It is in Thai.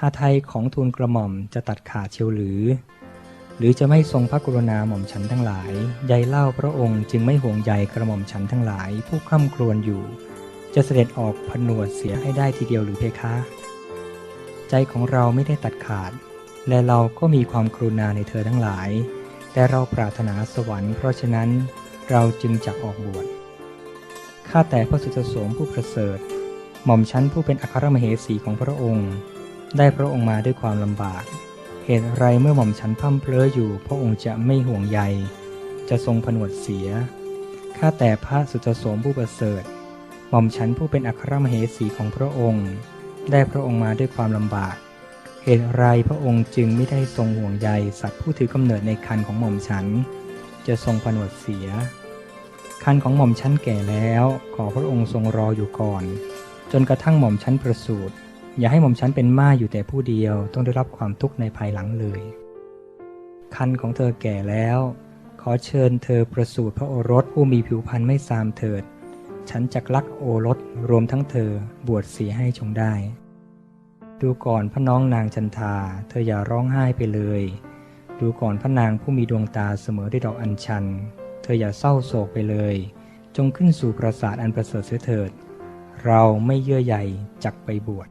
หาไทยของทูลกระหม่อมจะตัดขาดเชียวหรือ หรือจะไม่ทรงพระกรุณาหม่อมฉันทั้งหลายใยเล่าพระองค์จึงไม่ห่วงใยกระหม่อมฉันทั้งหลาย ผู้คร่ำครวญอยู่ จะเสด็จออกผนวดเสียให้ได้ทีเดียวหรือเพคะ ใจของเราไม่ได้ตัดขาด และเราก็มีความกรุณาในเธอทั้งหลาย แต่เราปรารถนาสวรรค์เพราะฉะนั้นเราจึงจักออกบวชข้าแต่พระสุตโสมผู้ประเสริฐ หม่อมชั้นผู้เป็นอัครมเหสีของพระองค์ ได้พระองค์มาด้วยความลำบาก เหตุไรเมื่อหม่อมชั้นพร่ำเพลออยู่ พระองค์จะไม่ห่วงใย จะทรงผนวดเสีย ข้าแต่พระสุตโสมผู้ประเสริฐ หม่อมชั้นผู้เป็นอัครมเหสีของพระองค์ ได้พระองค์มาด้วยความลำบาก เหตุไรพระองค์จึงไม่ได้ทรงห่วงใย สัตว์ผู้ถือกำเนิดในคันของหม่อมฉัน จะทรงผนวดเสีย คันของหม่อมชั้นแก่แล้ว ขอพระองค์ทรงรออยู่ก่อน จนกระทั่งหม่อมชั้นประสูติ อย่าให้หม่อมชั้นเป็นม่าอยู่แต่ผู้เดียวต้องได้รับความทุกข์ในภายหลังเลย คันของเธอแก่แล้ว ขอเชิญเธอประสูติพระโอรสผู้มีผิวพรรณไม่ซามเถิด ฉันจักรักโอรสรวมทั้งเธอบวชสีให้จงได้ ดูก่อนพระน้องนางจันทา เธออย่าร้องไห้ไปเลย ดูก่อนพระนางผู้มีดวงตาเสมอด้วยดอกอัญชัน เธออย่าเศร้าโศกไปเลย จงขึ้นสู่ปราสาทอันประเสริฐเสียเถิด เราไม่เยื่อใยจักไปบวช